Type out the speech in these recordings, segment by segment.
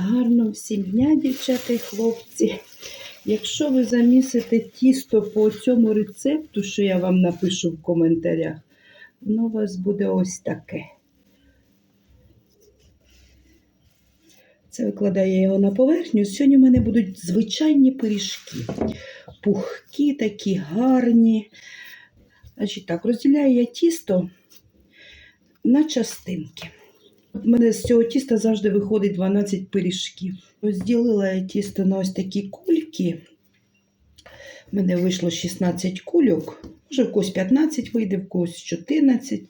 Гарно всім дня, дівчата і хлопці. Якщо ви замісите тісто по цьому рецепту, що я вам напишу в коментарях, воно у вас буде ось таке. Це викладаю його на поверхню. Сьогодні в мене будуть звичайні пиріжки. Пухкі, такі гарні. Значить так, розділяю я тісто на частинки. В мене з цього тіста завжди виходить 12 пиріжків. Розділила я тісто на ось такі кульки. У мене вийшло 16 кульок. Може, в когось 15 вийде, в когось 14.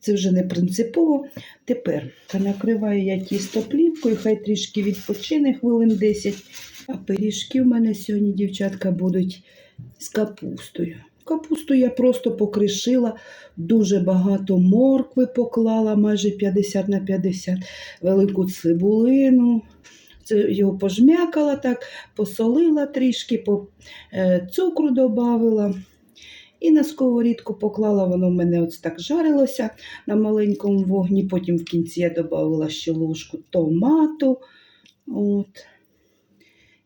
Це вже не принципово. Тепер накриваю я тісто плівкою, хай трішки відпочине хвилин 10. А пиріжки в мене сьогодні, дівчатка, будуть з капустою. Капусту я просто покришила, дуже багато моркви поклала, майже 50 на 50, велику цибулину. Його пожмякала так, посолила трішки, по, е, цукру додавила. І на сковорідку поклала, воно в мене ось так жарилося на маленькому вогні. Потім в кінці я додавала ще ложку томату. От.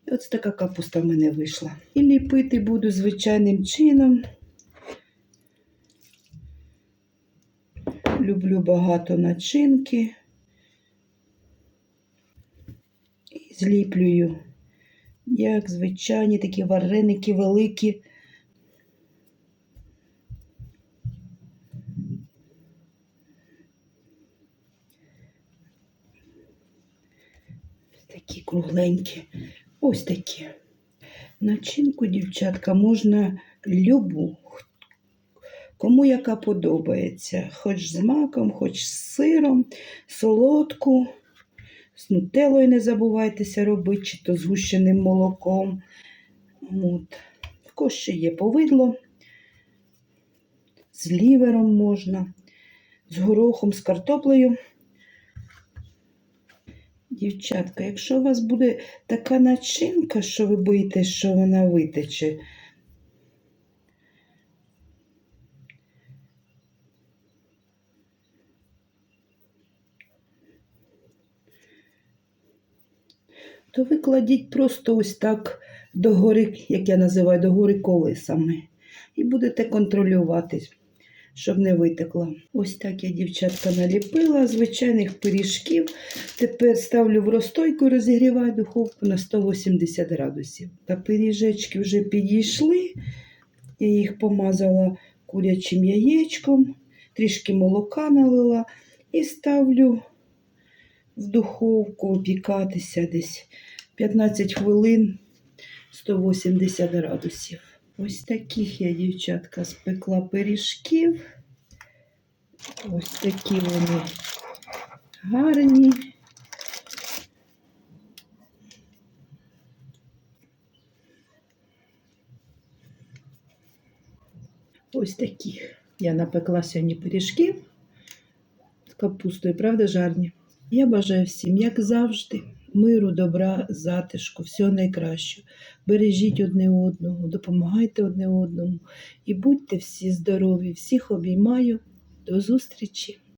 І ось така капуста в мене вийшла. І ліпити буду звичайним чином. Люблю багато начинки. І зліплюю, як звичайні такі вареники великі. Такі кругленькі. Ось такі. Начинку, дівчатка, можна любу. Кому яка подобається. Хоч з маком, хоч з сиром, солодку. З нутелою не забувайтеся робити, чи то з гущеним молоком. От. Також ще є повидло. З лівером можна, з горохом, з картоплею. Дівчатка, якщо у вас буде така начинка, що ви боїтесь, що вона витече, то ви кладіть просто ось так догори, як я називаю, догори колесами. І будете контролювати, щоб не витекло. Ось так я, дівчатка, наліпила звичайних пиріжків. Тепер ставлю в розстойку і розігріваю духовку на 180 градусів. Та пиріжечки вже підійшли. Я їх помазала курячим яєчком, трішки молока налила і ставлю в духовку опікатися десь 15 хвилин 180 градусів. Ось таких я, дівчатка, спекла пиріжків. Ось такі вони гарні. Ось такі. Я напекла сьогодні пиріжків з капустою, правда, жарні? Я бажаю всім, як завжди, миру, добра, затишку, всього найкращого. Бережіть одне одного, допомагайте одне одному і будьте всі здорові. Всіх обіймаю. До зустрічі!